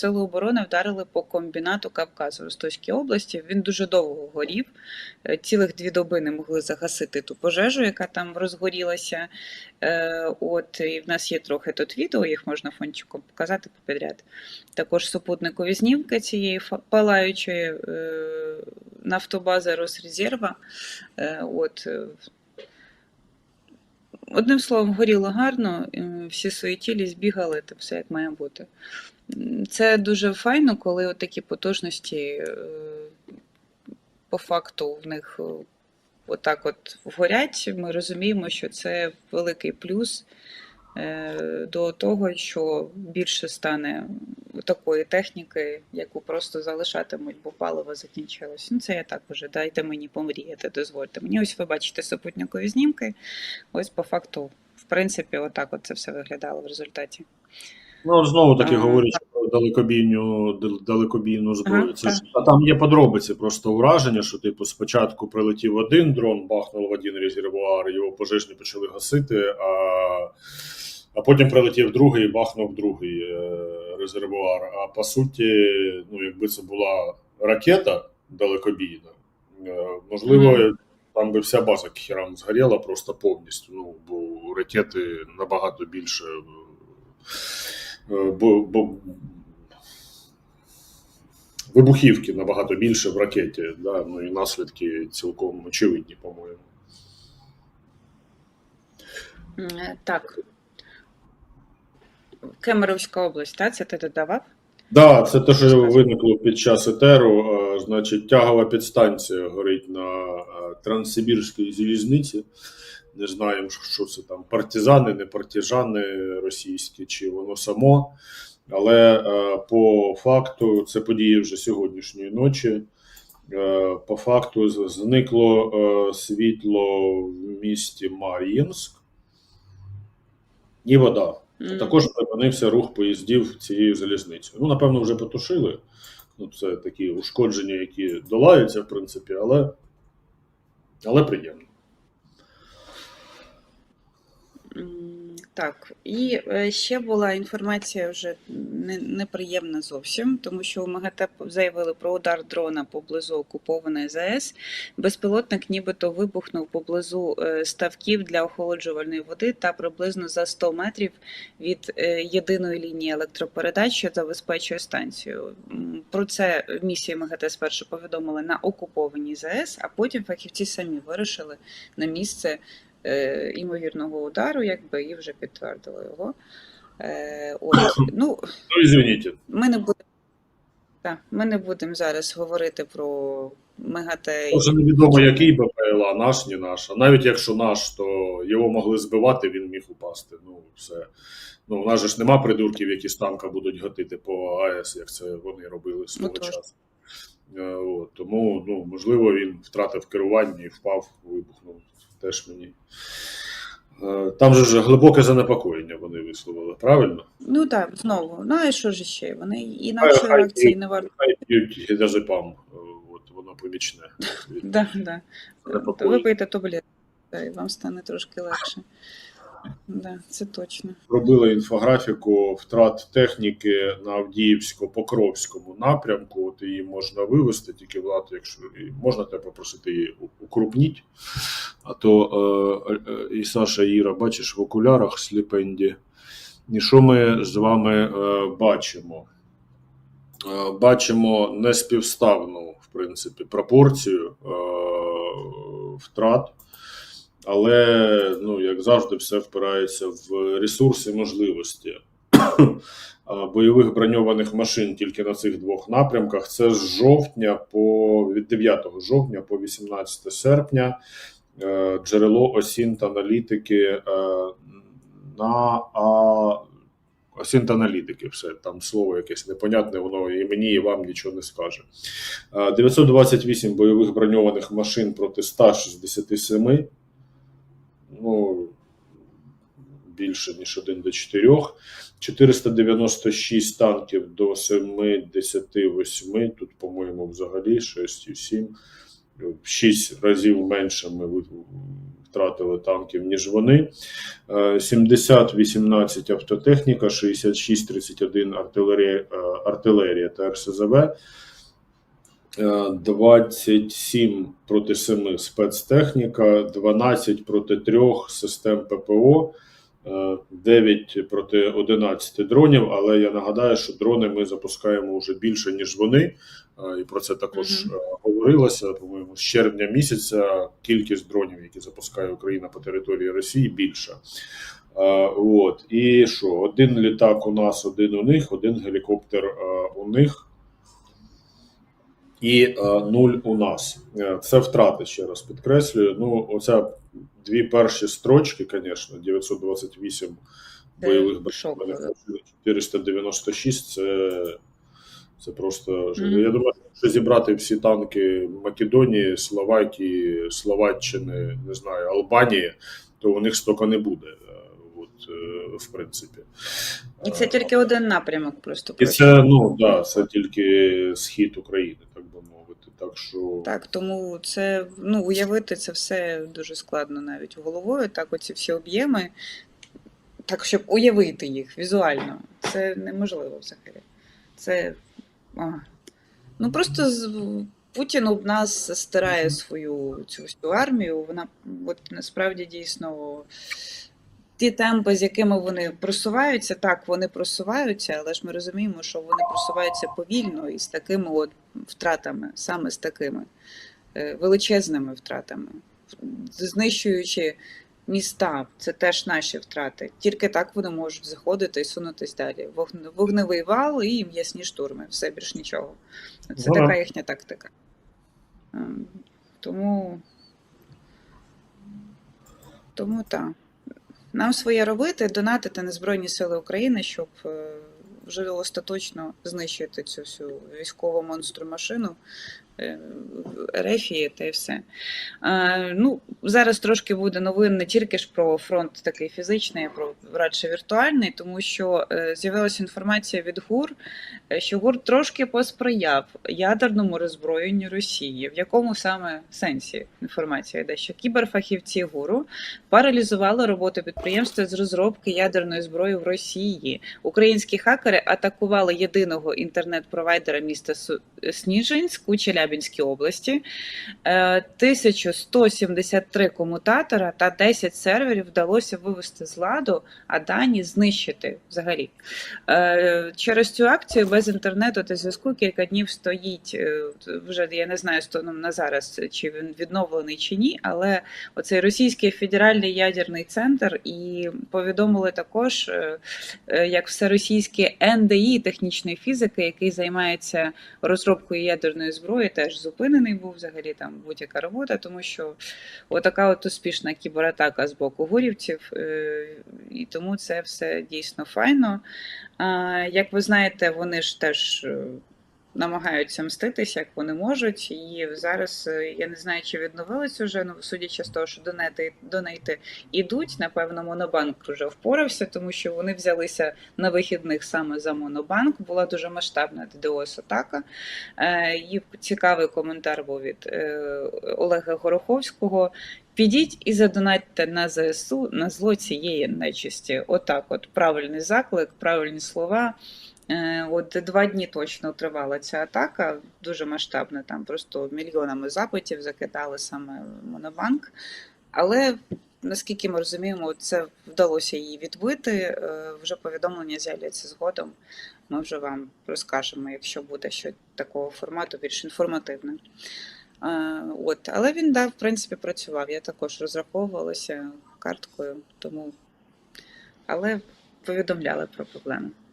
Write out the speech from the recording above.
сили оборони вдарили по комбінату Кавказ у Ростовській області. Він дуже довго горів. Е, Цілих дві доби не могли загасити ту пожежу, яка там розгорілася. Е, От і в нас є трохи тут відео, їх можна фончиком показати попідряд. Також супутникові знімки цієї палаючої е, нафтобази Росрезерва. От Одним словом, горіло гарно, всі суетілі збігали, то все як має бути. Це дуже файно, коли от такі потужності е, по факту в них е, отак от горять. Ми розуміємо, що це великий плюс е, до того, що більше стане такої техніки, яку просто залишатимуть, бо паливо закінчилось. Ну, це я так уже. Дайте мені помріяти, дозвольте мені. Ось ви бачите супутникові знімки. Ось по факту, в принципі, отак от це все виглядало в результаті. Ну, знову таки А, говорять про далекобійну, далекобійну зброю. Ага, Це ж, а там є подробиці, просто ураження, що типу спочатку прилетів один дрон, бахнув в один резервуар, його пожежні почали гасити, а, а потім прилетів другий і бахнув другий е, резервуар. А по суті, ну, якби це була ракета далекобійна, е, можливо, Мгм. там би вся база к херам згоріла просто повністю. Ну, бо ракети набагато більше. Е, Бо, вибухівки набагато більше в ракеті, да? ну і наслідки цілком очевидні, по-моєму. Е, Так. Кемеровська область, так? Це ти додавав? Да, це те, що виникло під час етеру. е, Значить, тягова підстанція горить на Транссибірській залізниці. Не знаємо, що це там партизани, не партизани російські, чи воно само. Але е, по факту це події вже сьогоднішньої ночі. Е, По факту зникло е, світло в місті Мар'їнськ і вода. М. Також припинився рух поїздів цією залізницею. Ну, напевно, вже потушили. Ну, це такі ушкодження, які долаються, в принципі, але, але приємно. Так, і е, ще була інформація вже неприємна зовсім, тому що у МАГАТЕ заявили про удар дрона поблизу окупованої ЗАЕС. Безпілотник нібито вибухнув поблизу е, ставків для охолоджувальної води та приблизно за 100 метрів від е, єдиної лінії електропередач, що забезпечує станцію. Про це місія МАГАТЕ спершу повідомили на окупованій ЗАЕС, а потім фахівці самі вирушили на місце імовірного удару, якби і вже підтвердили його. Е, от, ну, Ну, ми не будемо. Так, ми не будемо зараз говорити про МЕГАТЕ. Вже невідомо, який БПЛА, наш, не наш. А навіть якщо наш, то його могли збивати, він міг упасти. Ну, все. Ну, у нас же ж нема придурків, які з танка будуть гатити по АЕС, як це вони робили свого Ну, часу. Е, От, тому, ну, можливо, він втратив керування і впав, вибухнув. Теж мені. Е, Там же вже глибоке занепокоєння вони висловили, правильно? Ну так, знову. Ну а що ж ще? Вони інакше реакції не варто. Гідазепам, е, от воно помічне. Да, да. Випийте таблетку, і вам стане трошки легше. Да, це точно. робили інфографіку втрат техніки на Авдіївсько-Покровському напрямку. От її можна вивести, тільки влад, якщо можна тебе попросити її укрупніть. А то е, е, і Саша Іра, бачиш, в окулярах сліпенді. І що ми з вами е, бачимо? Е, бачимо неспівставну, в принципі, пропорцію е, втрат. Але, ну, як завжди, все впирається в ресурси можливості. Бойових броньованих машин тільки на цих двох напрямках. Це з жовтня по від 9 жовтня по 18 серпня. Е, Джерело осінт аналітики е, на а, осінт аналітики. Все там слово якесь непонятне, воно і мені, і вам нічого не скаже. Е, 928 бойових броньованих машин проти 167 ну, більше, ніж 1 до 4. 496 танків до 78. Тут, по-моєму, взагалі 6,7. 6 разів менше ми втратили танків, ніж вони. Е, 70-18 автотехніка, 66-31 артилерія, е, артилерія та РСЗВ. Е, 27 проти 7 спецтехніка, 12 проти 3 систем ППО, е, 9 проти 11 дронів. Але я нагадаю, що дрони ми запускаємо вже більше, ніж вони. Е, І про це також Мгм. е, говорилося. По-моєму, з червня місяця кількість дронів, які запускає Україна по території Росії, більша. Е, От і що? Один літак у нас, один у них, один гелікоптер е, у них і е, нуль у нас. Е, Це втрати, ще раз підкреслюю. Ну, оця дві перші строчки, звісно, 928 Це бойових шок. 496 це, це просто жах. Мгм. Я думаю, що зібрати всі танки Македонії, Словакії, Словаччини, не знаю, Албанії, то у них стільки не буде. е, От, в принципі. І це тільки один напрямок, просто і це, ну, да, це тільки схід України, так. Так що Так, тому це ну уявити це все дуже складно навіть головою. Так, оці всі об'єми, так щоб уявити їх візуально, це неможливо взагалі. Це а. ну просто з Путін об нас стирає свою цю всю армію. Вона от насправді дійсно. Ті темпи, з якими вони просуваються, так вони просуваються, але ж ми розуміємо, що вони просуваються повільно і з такими от втратами, саме з такими е, величезними втратами, знищуючи міста, це теж наші втрати. Тільки так вони можуть заходити і сунутись далі. Вогневий вал і м'ясні штурми, все більш нічого. Це Ну, да. така їхня тактика. Ем, Тому, тому так. Нам своє робити, донатити на Збройні Сили України, щоб вже остаточно знищити цю всю військову монстру машину е, Ерефії та й все. Е, ну, зараз трошки буде новин не тільки ж про фронт такий фізичний, а про радше віртуальний, тому що е, з'явилася інформація від ГУР, е, що ГУР трошки посприяв ядерному роззброєнню Росії. В якому саме сенсі інформація йде, що кіберфахівці ГУРу паралізували роботу підприємства з розробки ядерної зброї в Росії. Українські хакери атакували єдиного інтернет-провайдера міста Су- Сніжинськ у Челябінській області. Е, 1173 комутатора та 10 серверів вдалося вивести з ладу, а дані знищити взагалі. Е, Через цю акцію без інтернету та зв'язку кілька днів стоїть е, вже я не знаю станом на зараз, чи він відновлений чи ні, але оцей російський федеральний ядерний центр і повідомили також, е, е, як всеросійське НДІ технічної фізики, який займається розробкою ядерної зброї, теж зупинений був взагалі там будь-яка робота, тому що отака от успішна кібератака з боку гурівців, е, і тому це все дійсно файно. Як ви знаєте, вони ж теж. Намагаються мститись, як вони можуть, і зараз е, я не знаю, чи відновились уже, ну судячи з того, що донети донейти ідуть. Напевно, Монобанк вже впорався, тому що вони взялися на вихідних саме за Монобанк. Була дуже масштабна DDoS атака. Е, І цікавий коментар був від е, Олега Гороховського. Підіть і задонатьте на ЗСУ на зло цієї нечисті. Отак, от правильний заклик, правильні слова. Е, От два дні точно тривала ця атака, дуже масштабна. Там просто мільйонами запитів закидали саме Монобанк. Але наскільки ми розуміємо, це вдалося її відбити. Е, Вже повідомлення з'являться згодом. Ми вже вам розкажемо, якщо буде щось такого формату, більш інформативне. От, але він да, в принципі працював. Я також розраховувалася карткою, тому але повідомляли про проблеми.